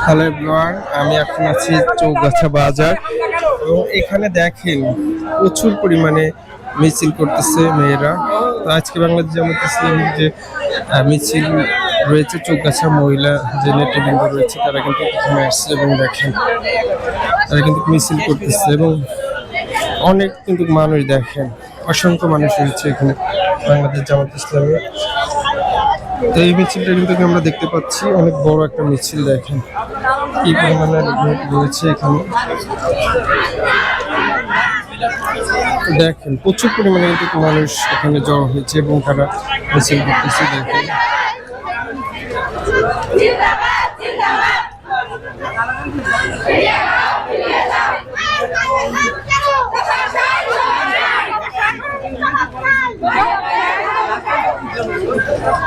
Hello আমি এখন আছি চৌগাছা বাজার। এবং এখানে দেখেন প্রচুর পরিমাণে মিছিল করতেছে মেয়েরা। তো আজকে বাংলাদেশ জামাত যে মিছিল রয়েছে চৌগাছা মহিলা যে নেতৃবৃন্দ রয়েছে, তারা কিন্তু এখানে আসছে এবং দেখেন তারা কিন্তু মিছিল করতেছে এবং অনেক কিন্তু মানুষ দেখেন, অসংখ্য মানুষ রয়েছে এখানে বাংলাদেশ জামাত ইসলামের এই মিছিলটার ভিতরে আমরা দেখতে পাচ্ছি অনেক বড় একটা মিছিল, দেখেন কি পরিমাণে লোক রয়েছে এখানে। দেখেন, প্রচুর পরিমাণে কিন্তু মানুষ এখানে জড়ো হয়েছে এবং তারা মিছিল করতেছে, দেখেন।